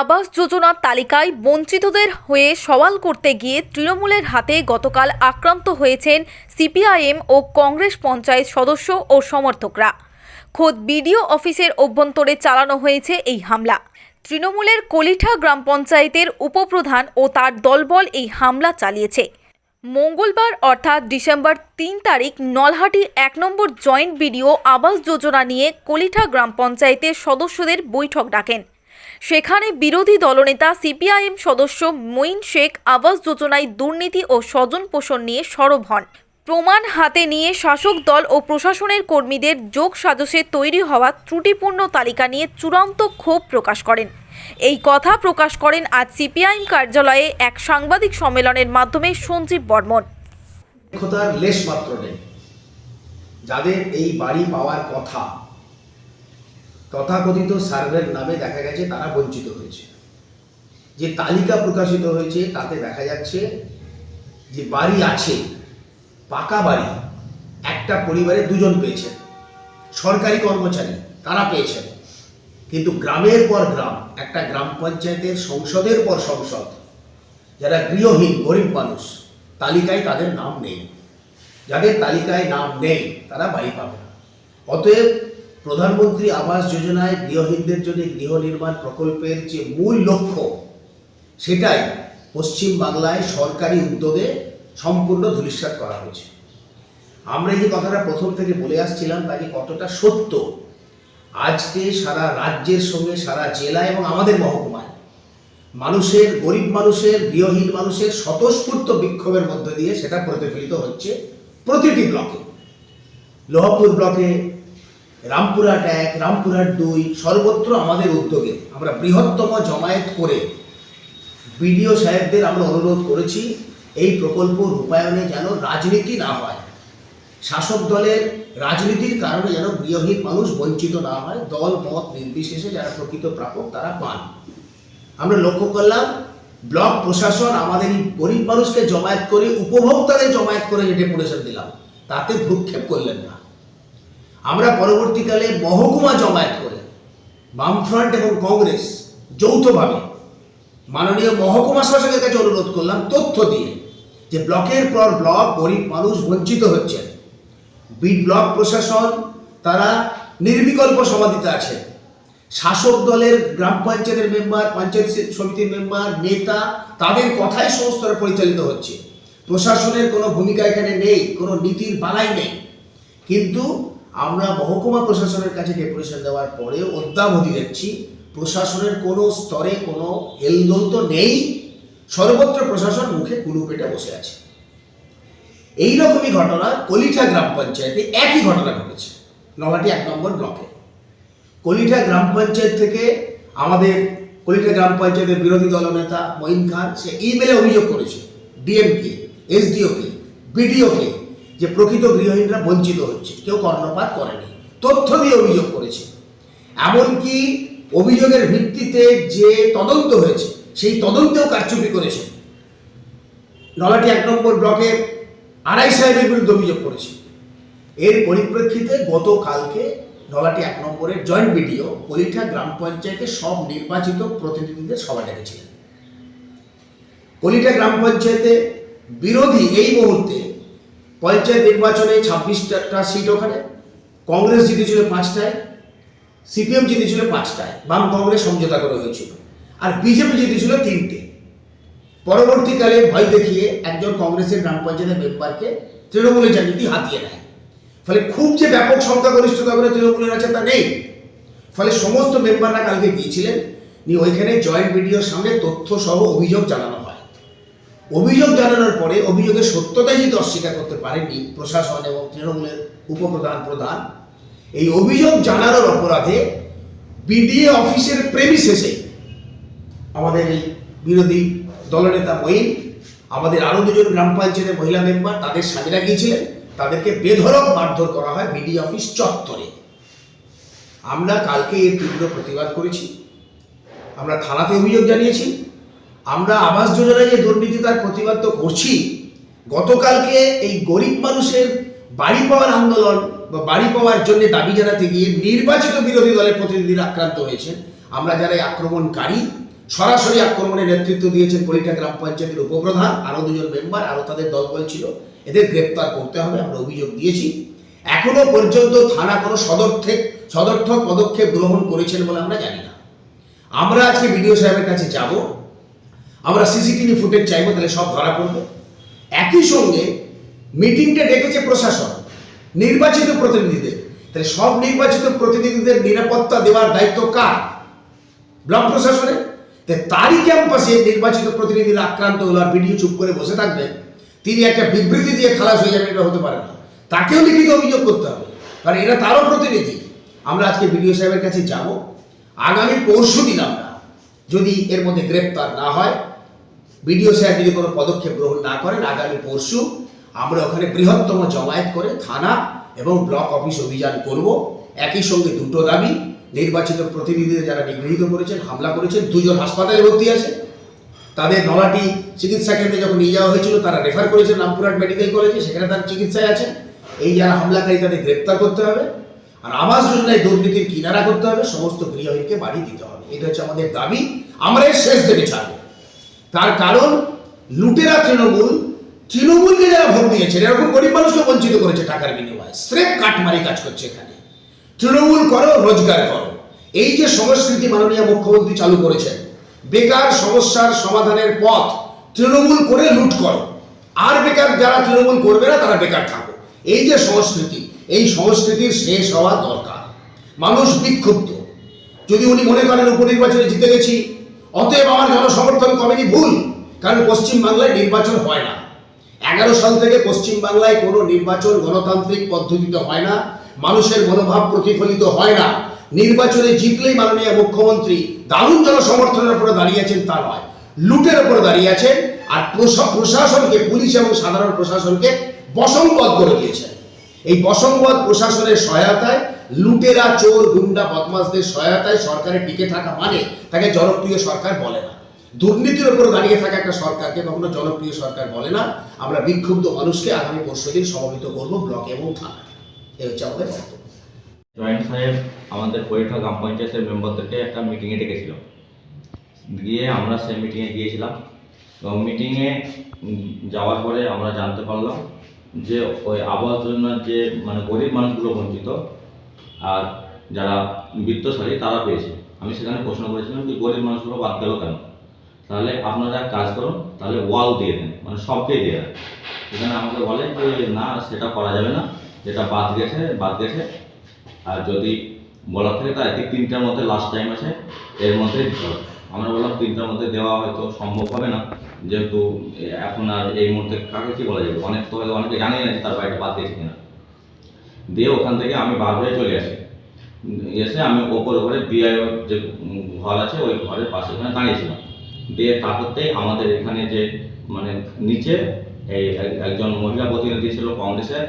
আবাস যোজনার তালিকায় বঞ্চিতদের হয়ে সওয়াল করতে গিয়ে তৃণমূলের হাতে গতকাল আক্রান্ত হয়েছেন সিপিআইএম ও কংগ্রেস পঞ্চায়েত সদস্য ও সমর্থকরা। খোদ বিডিও অফিসের অভ্যন্তরে চালানো হয়েছে এই হামলা। তৃণমূলের কলিঠা গ্রাম পঞ্চায়েতের উপপ্রধান ও তার দলবল এই হামলা চালিয়েছে। মঙ্গলবার অর্থাৎ ডিসেম্বর তিন তারিখ নলহাটি এক নম্বর জয়েন্ট বিডিও আবাস যোজনা নিয়ে কলিঠা গ্রাম পঞ্চায়েতের সদস্যদের বৈঠক ডাকেন। সেখানে বিরোধী দলনেতা, সিপিআইএম সদস্য মঈন শেখ আবাস যোজনায় দুর্নীতি ও স্বজন পোষণ নিয়ে সরব হন। প্রমাণ হাতে নিয়ে শাসক দল ও প্রশাসনের কর্মীদের যোগ সাজসে তৈরি হওয়া ত্রুটিপূর্ণ তালিকা নিয়ে চূড়ান্ত ক্ষোভ প্রকাশ করেন। এই কথা প্রকাশ করেন আজ সিপিআইএম কার্যালয়ে এক সাংবাদিক সম্মেলনের মাধ্যমে সঞ্জীব বর্মন। যাদের এই বাড়ি পাওয়ার কথা তথাকথিত সার্ভের নামে দেখা গেছে তারা বঞ্চিত হয়েছে। যে তালিকা প্রকাশিত হয়েছে তাতে দেখা যাচ্ছে যে বাড়ি আছে, পাকা বাড়ি, একটা পরিবারে দুজন পেয়েছেন। সরকারি কর্মচারী, তারা পেয়েছেন। কিন্তু গ্রামের পর গ্রাম, একটা গ্রাম পঞ্চায়েতের সংসদের পর সংসদ, যারা গৃহহীন, গরিব মানুষ, তালিকায় তাদের নাম নেই। যাদের তালিকায় নাম নেই, তারা বাড়ি পাবে না। অতএব প্রধানমন্ত্রী আবাস যোজনায় গৃহহীনদের জন্য গৃহ নির্মাণ প্রকল্পের যে মূল লক্ষ্য, সেটাই পশ্চিম বাংলায় সরকারি উদ্যোগে সম্পূর্ণ ধূলিসাৎ করা হয়েছে। আমরা যে কথাটা প্রথম থেকে বলে আসছিলাম, তা যে কতটা সত্য, আজকে সারা রাজ্যের সঙ্গে, সারা জেলা এবং আমাদের মহকুমায় মানুষের, গরিব মানুষের, গৃহহীন মানুষের স্বতঃস্ফূর্ত বিক্ষোভের মধ্য দিয়ে সেটা প্রতিফলিত হচ্ছে প্রতিটি ব্লকে। লোহাপুর ব্লকে রামপুরহাট এক রামপুরহাট দুই, সর্বত্র আমাদের উদ্যোগে। আমরা বৃহত্তম জমায়েত করে বিডিও সাহেবদের আমরা অনুরোধ করেছি, এই প্রকল্প রূপায়ণে যেন রাজনীতি না হয়। শাসক দলের রাজনীতির কারণে যেন গৃহহীন মানুষ বঞ্চিত না হয়, দল, মত নির্বিশেষে যারা প্রকৃত প্রাপক তারা পান। আমরা লক্ষ্য করলাম, ব্লক প্রশাসন আমাদের এই গরিব মানুষকে জমায়েত করে, উপভোক্তাদের জমায়েত করে যে ডেপুটেশন দিলাম। তাতে ভ্রুক্ষেপ করলেন না। পরবর্তীকালে মহকুমা জমায়েত করে বামফ্রন্ট এবং কংগ্রেস যৌথভাবে মাননীয় মহকুমা শাসকের কাছে অনুরোধ করলাম তথ্য দিয়ে যে ব্লকের পর ব্লক গরিব মানুষ বঞ্চিত হচ্ছেন বিড ব্লক প্রশাসন তারা নির্বিকল্প সমাধিতে আছেন শাসক দলের গ্রাম পঞ্চায়েতের মেম্বার, পঞ্চায়েত সমিতির মেম্বার, নেতা তাদের কথাই সমস্ত পরিচালিত হচ্ছে। প্রশাসনের কোনো ভূমিকা এখানে নেই, কোনো নীতির বালাই নেই। কিন্তু আমরা মহকুমা প্রশাসনের কাছে ডেপুটেশন দেওয়ার পরে অদ্যাবধি দেখছি প্রশাসনের কোনো স্তরে কোনো হেলদোল তো নেই। সর্বত্র প্রশাসন মুখে কুলু পেটে বসে আছে। এইরকমই ঘটনা কলিঠা গ্রাম পঞ্চায়েতে একই ঘটনা ঘটেছে। নলাটি এক নম্বর ব্লকে। কলিঠা গ্রাম পঞ্চায়েত থেকে আমাদের কলিঠা গ্রাম পঞ্চায়েতের বিরোধী দলনেতা মঈন খান, সে ইমেলে অভিযোগ করেছে। ডিএমকে এসডিওকে বিডিওকে যে প্রকৃত গৃহহীনরা বঞ্চিত হচ্ছে, কেউ কর্ণপাত করেনি, তথ্য দিয়ে অভিযোগ করেছে। এমনকি অভিযোগের ভিত্তিতে যে তদন্ত হয়েছে, সেই তদন্তেও কারচুপি করেছে। নলাটি এক নম্বর ব্লকের আড়াই সাহেবের বিরুদ্ধে অভিযোগ করেছে। এর পরিপ্রেক্ষিতে গতকালকে নলাটি এক নম্বরের জয়েন্ট বিডিও কলিঠা গ্রাম পঞ্চায়েতের সব নির্বাচিত প্রতিনিধিদের সভা ডেকেছিলেন। কলিঠা গ্রাম পঞ্চায়েতে বিরোধী এই মুহূর্তে পঞ্চায়েত নির্বাচনে ছাব্বিশটা সিট ওখানে, কংগ্রেস জিতেছিল পাঁচটায়, সিপিএম জিতেছিল পাঁচটায়, বাম কংগ্রেস সমঝোতা করে হয়েছিল, আর বিজেপি জিতেছিল তিনটে। পরবর্তীকালে ভয় দেখিয়ে একজন কংগ্রেসের গ্রাম পঞ্চায়েতের মেম্বারকে তৃণমূলের রাজনীতি হাতিয়ে নেয়। ফলে খুব যে ব্যাপক সংখ্যাগরিষ্ঠতা করে তৃণমূলের আছে তা নেই। ফলে সমস্ত মেম্বাররা কালকে গিয়েছিলেন, নিয়ে ওইখানে জয়েন্ট বিডিওর সামনে তথ্য সহ অভিযোগ জানানো হয়। অভিযোগ জানানোর পরে অভিযোগের সত্যতা যদি অস্বীকার করতে পারেনি প্রশাসন এবং তৃণমূলের উপপ্রধান প্রধান, এই অভিযোগ জানানোর অপরাধে বিডিএ অফিসের প্রেমিসেসে আমাদের এই বিরোধী দলনেতা মঈন, আমাদের আরও দুজন গ্রাম পঞ্চায়েতের মহিলা মেম্বার, তাদের স্বামীরা গিয়েছিলেন। তাদেরকে বেধরক মারধর করা হয় বিডি অফিস চত্বরে। আমরা কালকে এর তীব্র প্রতিবাদ করেছি। আমরা থানাতে অভিযোগ জানিয়েছি। আমরা আবাস যোজনায় যে দুর্নীতি তার প্রতিবাদ তো করছি, গতকালকে এই গরিব মানুষের বাড়ি পাওয়ার আন্দোলন বা বাড়ি পাওয়ার জন্য দাবি জানাতে গিয়ে নির্বাচিত বিরোধী দলের প্রতিনিধিরা আক্রান্ত হয়েছেন আমরা যারা আক্রমণকারী, সরাসরি আক্রমণে নেতৃত্ব দিয়েছেন কলিটা গ্রাম পঞ্চায়েতের উপপ্রধান আরও দুজন মেম্বার আরও তাদের দলবল ছিল, এদের গ্রেপ্তার করতে হবে, আমরা অভিযোগ দিয়েছি। এখনও পর্যন্ত থানা কোনো সদর্থক সদর্থক পদক্ষেপ গ্রহণ করেছেন বলে আমরা জানি না। আমরা আজকে বিডিও সাহেবের কাছে যাব আমরা সিসিটিভি ফুটেজ চাইব, তাহলে সব ধরা পড়বে। একই সঙ্গে মিটিংটা ডেকেছে প্রশাসন, নির্বাচিত প্রতিনিধিদের। তাহলে সব নির্বাচিত প্রতিনিধিদের নিরাপত্তা দেওয়ার দায়িত্ব কার? ব্লক প্রশাসনের। তাই তারই ক্যাম্পাসে নির্বাচিত প্রতিনিধিরা আক্রান্ত হলো আর ভিডিও চুপ করে বসে থাকবেন তিনি একটা বিবৃতি দিয়ে খালাস হয়ে যাবেন এটা হতে পারে না। তাকেও লিখিত অভিযোগ করতে হবে, কারণ এরা তারও প্রতিনিধি। আমরা আজকে বিডিও সাহেবের কাছে যাব। আগামী পরশু দিন আমরা যদি এর মধ্যে গ্রেপ্তার না হয় বিডিও স্যার যদি কোনো পদক্ষেপ গ্রহণ না করেন, আগামী পরশু আমরা ওখানে বৃহত্তম জমায়েত করে থানা এবং ব্লক অফিস অভিযান করব। একই সঙ্গে দুটো দাবি, নির্বাচিত প্রতিনিধিদের যারা নিগৃহীত করেছেন, হামলা করেছেন, দুজন হাসপাতালে ভর্তি আছে। তাদের নলাটি চিকিৎসা কেন্দ্রে যখন নিয়ে যাওয়া হয়েছিল, তারা রেফার করেছেন রামপুরহাট মেডিকেল কলেজে, সেখানে তার চিকিৎসায় আছেন। এই যারা হামলাকারী, তাদের গ্রেপ্তার করতে হবে। আর আবাস যোজনায় দুর্নীতির কিনারা করতে হবে, সমস্ত গৃহহীনকে বাড়ি দিতে হবে। এটা হচ্ছে আমাদের দাবি। আমরা শেষ দেবে ছাড়বো। তার কারণ লুটেরা তৃণমূল, তৃণমূলকে যারা ভোট দিয়েছে এরকম গরিব মানুষকে বঞ্চিত করেছে টাকার বিনিময়ে। স্রেফ কাটমারি কাজ করছে এখানে। তৃণমূল করো, রোজগার করো। এই যে সংস্কৃতি মাননীয় মুখ্যমন্ত্রী চালু করেছেন, বেকার সমস্যার সমাধানের পথ তৃণমূল করে লুট করো। আর বেকার যারা তৃণমূল করবে না, তারা বেকার থাকো। এই যে সংস্কৃতি, এই সংস্কৃতির শেষ হওয়া দরকার। মানুষ বিক্ষুব্ধ। যদি উনি মনে করেন উপনির্বাচনে জিতে গেছি অতএব আমার জনসমর্থন কমেনি ভুল? কারণ পশ্চিম বাংলায় নির্বাচন হয় না। এগারো সাল থেকে পশ্চিম বাংলায় কোনো নির্বাচন গণতান্ত্রিক পদ্ধতিতে হয় না। মানুষের মনোভাব প্রতিফলিত হয় না। নির্বাচনে জিতলেই মাননীয় মুখ্যমন্ত্রী দারুণ জনসমর্থনের উপরে দাঁড়িয়েছেন তা নয়। লুটের উপরে দাঁড়িয়ে আছেন। আর প্রশা- প্রশাসনকে, পুলিশ এবং সাধারণ প্রশাসনকে বসংবদ করে দিয়েছেন। এই বসংবদ প্রশাসনের সহায়তায়, লুটেরা, চোর, গুন্ডা বদমাসদের সহায়তায় সরকারের টিকে থাকা মানে তাকে জনপ্রিয় সরকার বলে না। দুর্নীতির উপর দাঁড়িয়ে থাকা একটা সরকারকে কখনো জনপ্রিয় সরকার বলে না। আমরা বিক্ষুব্ধ মানুষকে আগামী পরশু দিন সমবেত করব ব্লকে এবং থানায় এ হচ্ছে আমাদের জয়েন্ট সাহেব, আমাদের পরীক্ষা গ্রাম পঞ্চায়েতের মেম্বারদেরকে একটা মিটিংয়ে ডেকেছিল। গিয়ে আমরা সেই মিটিংয়ে গিয়েছিলাম। এবং মিটিংয়ে যাওয়ার পরে আমরা জানতে পারলাম যে ওই আবাস যোজনার যে মানে গরিব মানুষগুলো বঞ্চিত আর যারা বিত্তশালী তারা পেয়েছে। আমি সেখানে প্রশ্ন করেছিলাম যে গরিব মানুষগুলো বাদ গেল কেন? তাহলে আপনারা কাজ করুন, তাহলে ওয়াল দিয়ে দেন মানে সবকেই দিয়ে দেন। সেখানে আমাকে বলে যে, না, সেটা করা যাবে না, যেটা বাদ গেছে বাদ গেছে। আর যদি বলার থাকে তার ঠিক তিনটার মধ্যে লাস্ট টাইম আছে, এর মধ্যে দিতে হবে। আমরা বললাম, তিনটার মধ্যে দেওয়া হয়তো সম্ভব হবে না। যেহেতু এখন আর এই মুহূর্তে কাকে, কি বলা যাবে? অনেক তো অনেকে জানেই না যে তার বাড়িটা বাদ দিয়েছে কিনা। দিয়ে ওখান থেকে আমি বার হয়ে চলে আসি। এসে আমি ওপর ঘরে বিআই যে ঘর আছে, ওই ঘরের পাশে ওখানে দাঁড়িয়েছিলাম। দিয়ে তারপরতেই আমাদের এখানে যে মানে নিচে এই একজন মহিলা প্রতিনিধি ছিল কংগ্রেসের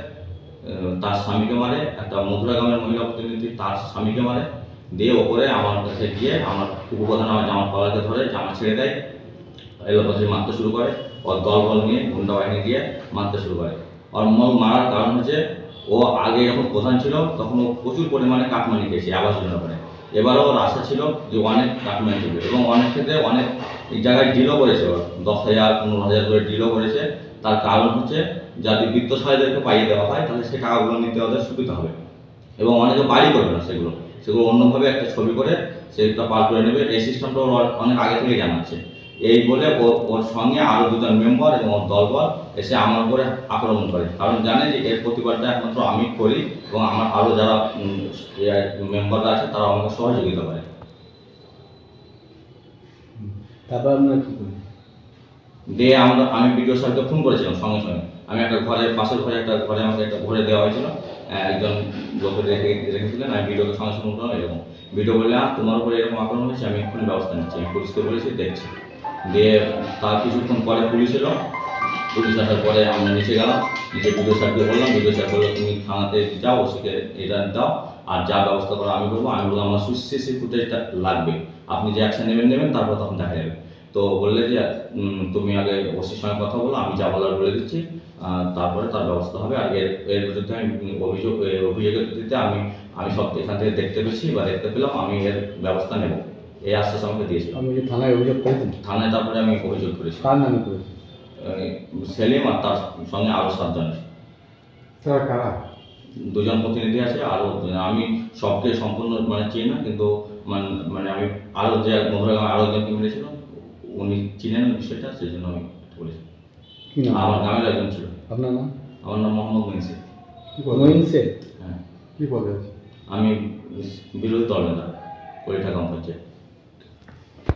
তার স্বামীকে মারে, একটা মধুরা গ্রামের মহিলা প্রতিনিধি তার স্বামীকে মারে। দিয়ে ওপরে আমার কাছে গিয়ে আমার উপপ্রধান আমার জামার কলাকে ধরে, জামা ছেড়ে দেয়। এলোপাশে মারতে শুরু করে। ওর দল বল নিয়ে, গুন্ডা বাহিনী দিয়ে মারতে শুরু করে। ওর মূল মারার কারণ হচ্ছে ও আগে যখন প্রধান ছিল, তখন ও প্রচুর পরিমাণে কাটমানি খেয়েছে আবাস যোজনা করে এবারও ওর আশা ছিল যে অনেক কাটমানি দেবে এবং অনেক ক্ষেত্রে অনেক জায়গায় ডিলও করেছে ওর। দশ হাজার, পনেরো হাজার করে ডিলও করেছে। তার কারণ হচ্ছে যদি বিত্তশালীদেরকে পাইয়ে দেওয়া হয়, তাহলে সেই টাকাগুলো নিতে ওদের সুবিধা হবে। এবং অনেকে বাড়ি করবে না সেগুলো। সেগুলো অন্যভাবে একটা ছবি করে সেটা পার করে নেবে। এই সিস্টেমটা ওর অনেক আগে থেকে জানাচ্ছে এই বলে ওর সঙ্গে আরও দুজন মেম্বার এবং ওর দলবল এসে আমার উপরে আক্রমণ করে। কারণ জানে যে এর প্রতিবাদটা একমাত্র আমি করি এবং আমার আরও যারা মেম্বাররা আছে তারা আমাকে সহযোগিতা করে। তারপর আপনারা কি দিয়ে আমরা আমি বিডিও সাহেবকে ফোন করেছিলাম সঙ্গে সঙ্গে। আমি একটা ঘরের পাশের ঘরে একটা ঘরে আমাকে একটা ঘরে দেওয়া হয়েছিল। একজন লোকের রেখে রেখেছিলেন। আমি ভিডিওকে সঙ্গে সঙ্গে করলাম এরকম। ভিডিও বললে তোমার উপরে এরকম আক্রমণ হয়েছে আমি এক্ষুনি ব্যবস্থা নিচ্ছি। আমি পুলিশকে বলেছি দেখছি। দিয়ে তার কিছুক্ষণ পরে পুলিশ এলো। পুলিশ আসার পরে আমরা নিচে গেলাম। নিচে ভিডিও সাহেবকে বললাম ভিডিও সাহেব বলল, তুমি থানাতে যাও, ওসিকে এটা দাও। আর যা ব্যবস্থা করো আমি করব। আমি বললাম, আমার সিসি ফুটেজটা লাগবে। আপনি যে অ্যাকশন নেবেন নেবেন, তারপর তখন দেখা যাবে। তো বললে যে তুমি আগে ওসির সঙ্গে কথা বলো, আমি যা বলার বলে দিচ্ছি। তারপরে তার ব্যবস্থা হবে। আর এর এর বিরুদ্ধে আমি অভিযোগ অভিযোগের ভিত্তিতে আমি আমি সব এখান থেকে দেখতে পেয়েছি বা দেখতে পেলাম। আমি এর ব্যবস্থা নেব। এই আশ্বাস আমাকে দিয়েছিল। আপনি কি থানায় অভিযোগ করেছেন? থানায় তারপরে আমি অভিযোগ করেছি। কার নামে করেছেন? সেলিম আর তার সঙ্গে আরও সাতজন। স্যার কারা? দুজন প্রতিনিধি আছে আরও আমি সবকে সম্পূর্ণ মানে চিনি না কিন্তু মানে মানে আমি আরও যে মধুরাগ্রামে আরও একজনকে মিলেছিল উনি চিনেন বিষয়টা সেই জন্য আমি বলেছি। আমার গ্রামের একজন ছিল। আপনার নাম? আমার নাম মোহাম্মদ মিনসি কি মহিন শেখ? হ্যাঁ। কি পদে আছে আমি বিরোধী দল নেতা পরিঠা গ্রাম পঞ্চায়েত।